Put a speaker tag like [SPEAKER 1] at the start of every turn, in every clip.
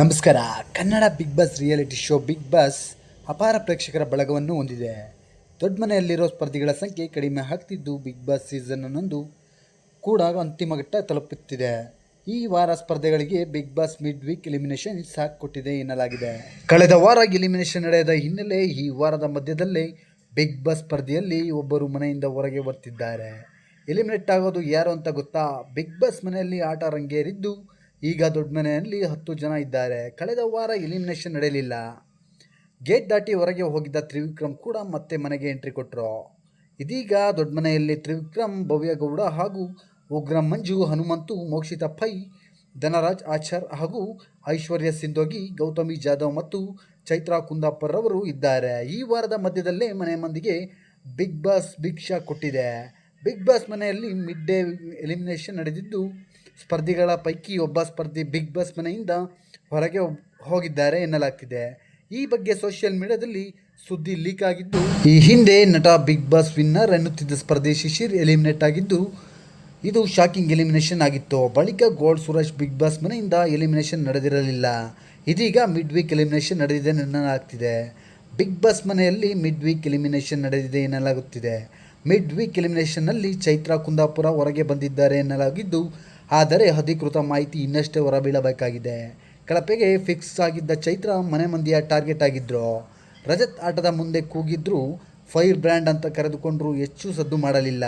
[SPEAKER 1] ನಮಸ್ಕಾರ. Kannada Bigg Boss reality show Bigg Boss ಅಪಾರ ಪ್ರೇಕ್ಷಕರ ಬಳಗವನ್ನು ಹೊಂದಿದೆ. ದೊಡ್ಡ ಮನೆಯಲ್ಲಿರೋ ಸ್ಪರ್ಧಿಗಳ ಸಂಖ್ಯೆ ಕಡಿಮೆ ಆಗ್ತಿದ್ದು ಬಿಗ್ ಬಾಸ್ ಸೀಸನ್ ಹನ್ನೊಂದು ಕೂಡ ಅಂತಿಮ ಘಟ್ಟ ತಲುಪುತ್ತಿದೆ. ಈ ವಾರ ಸ್ಪರ್ಧೆಗಳಿಗೆ Bigg Boss mid week elimination ಸಾಕು ಕೊಟ್ಟಿದೆ ಎನ್ನಲಾಗಿದೆ. ಕಳೆದ ವಾರ ಎಲಿಮಿನೇಷನ್ ನಡೆಯದ ಹಿನ್ನೆಲೆ ಈ ವಾರದ ಮಧ್ಯದಲ್ಲಿ ಬಿಗ್ ಬಾಸ್ ಸ್ಪರ್ಧೆಯಲ್ಲಿ ಒಬ್ಬರು ಮನೆಯಿಂದ ಹೊರಗೆ ಬರ್ತಿದ್ದಾರೆ. ಎಲಿಮಿನೇಟ್ ಆಗೋದು ಯಾರು ಅಂತ ಗೊತ್ತಾ? ಬಿಗ್ ಬಾಸ್ ಮನೆಯಲ್ಲಿ ಆಟ ರಂಗೇರಿದ್ದು ಈಗ ದೊಡ್ಡ ಮನೆಯಲ್ಲಿ ಹತ್ತು ಜನ ಇದ್ದಾರೆ. ಕಳೆದ ವಾರ ಎಲಿಮಿನೇಷನ್ ನಡೆಯಲಿಲ್ಲ. ಗೇಟ್ ದಾಟಿ ಹೊರಗೆ ಹೋಗಿದ್ದ ತ್ರಿವಿಕ್ರಮ್ ಕೂಡ ಮತ್ತೆ ಮನೆಗೆ ಎಂಟ್ರಿ ಕೊಟ್ಟರು ಇದೀಗ ದೊಡ್ಡ ಮನೆಯಲ್ಲಿ ತ್ರಿವಿಕ್ರಮ್, ಭವ್ಯಗೌಡ ಹಾಗೂ ಉಗ್ರ ಮಂಜು, ಹನುಮಂತು, ಮೋಕ್ಷಿತ ಪೈ, ಧನರಾಜ್ ಆಚಾರ್ ಹಾಗೂ ಐಶ್ವರ್ಯ ಸಿಂಧೋಗಿ, ಗೌತಮಿ ಜಾಧವ್ ಮತ್ತು ಚೈತ್ರಾ ಕುಂದಾಪುರ್ ಅವರು ಇದ್ದಾರೆ. ಈ ವಾರದ ಮಧ್ಯದಲ್ಲೇ ಮನೆ ಮಂದಿಗೆ ಬಿಗ್ ಬಾಸ್ ಭಿಕ್ಷಾ ಕೊಟ್ಟಿದೆ. ಬಿಗ್ ಬಾಸ್ ಮನೆಯಲ್ಲಿ ಮಿಡ್ ಡೇ ಎಲಿಮಿನೇಷನ್ ನಡೆದಿದ್ದು, ಸ್ಪರ್ಧಿಗಳ ಪೈಕಿ ಒಬ್ಬ ಸ್ಪರ್ಧಿ ಬಿಗ್ ಬಾಸ್ ಮನೆಯಿಂದ ಹೊರಗೆ ಹೋಗಿದ್ದಾರೆ ಎನ್ನಲಾಗ್ತಿದೆ. ಈ ಬಗ್ಗೆ ಸೋಷಿಯಲ್ ಮೀಡಿಯಾದಲ್ಲಿ ಸುದ್ದಿ ಲೀಕ್ ಆಗಿದ್ದು, ಈ ಹಿಂದೆ ನಟ ಬಿಗ್ ಬಾಸ್ ವಿನ್ನರ್ ಎನ್ನುತ್ತಿದ್ದ ಸ್ಪರ್ಧಿ ಶಿಶಿರ್ ಎಲಿಮಿನೇಟ್ ಆಗಿದ್ದು, ಇದು ಶಾಕಿಂಗ್ ಎಲಿಮಿನೇಷನ್ ಆಗಿತ್ತು. ಬಳಿಕ ಗೋಲ್ಡ್ ಸುರೇಶ್ ಬಿಗ್ ಬಾಸ್ ಮನೆಯಿಂದ ಎಲಿಮಿನೇಷನ್ ನಡೆದಿರಲಿಲ್ಲ. ಇದೀಗ ಮಿಡ್ ವೀಕ್ ಎಲಿಮಿನೇಷನ್ ನಡೆದಿದೆ ಎನ್ನಲಾಗ್ತಿದೆ. ಬಿಗ್ ಬಾಸ್ ಮನೆಯಲ್ಲಿ ಮಿಡ್ ವೀಕ್ ಎಲಿಮಿನೇಷನ್ ನಡೆದಿದೆ ಎನ್ನಲಾಗುತ್ತಿದೆ. ಮಿಡ್ ವೀಕ್ ಎಲಿಮಿನೇಷನ್ನಲ್ಲಿ ಚೈತ್ರಾ ಕುಂದಾಪುರ ಹೊರಗೆ ಬಂದಿದ್ದಾರೆ ಎನ್ನಲಾಗಿದ್ದು, ಆದರೆ ಅಧಿಕೃತ ಮಾಹಿತಿ ಇನ್ನಷ್ಟೇ ಹೊರಬೀಳಬೇಕಾಗಿದೆ. ಕಳಪೆಗೆ ಫಿಕ್ಸ್ ಆಗಿದ್ದ ಚೈತ್ರ ಮನೆ ಮಂದಿಯ ಟಾರ್ಗೆಟ್ ಆಗಿದ್ದರು ರಜತ್ ಆಟದ ಮುಂದೆ ಕೂಗಿದ್ರು, ಫೈರ್ ಬ್ರ್ಯಾಂಡ್ ಅಂತ ಕರೆದುಕೊಂಡ್ರು ಹೆಚ್ಚು ಸದ್ದು ಮಾಡಲಿಲ್ಲ.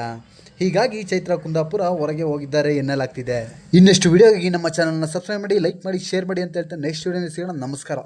[SPEAKER 1] ಹೀಗಾಗಿ ಚೈತ್ರ ಕುಂದಾಪುರ ಹೊರಗೆ ಹೋಗಿದ್ದಾರೆ ಎನ್ನಲಾಗ್ತಿದೆ. ಇನ್ನಷ್ಟು ವಿಡಿಯೋಗಾಗಿ ನಮ್ಮ ಚಾನಲ್ನ ಸಬ್ಸ್ಕ್ರೈಬ್ ಮಾಡಿ ಲೈಕ್ ಮಾಡಿ ಶೇರ್ ಮಾಡಿ ಅಂತ ಹೇಳ್ತಾ ನೆಕ್ಸ್ಟ್ ವಿಡಿಯೋನ ಸಿಗೋಣ. ನಮಸ್ಕಾರ.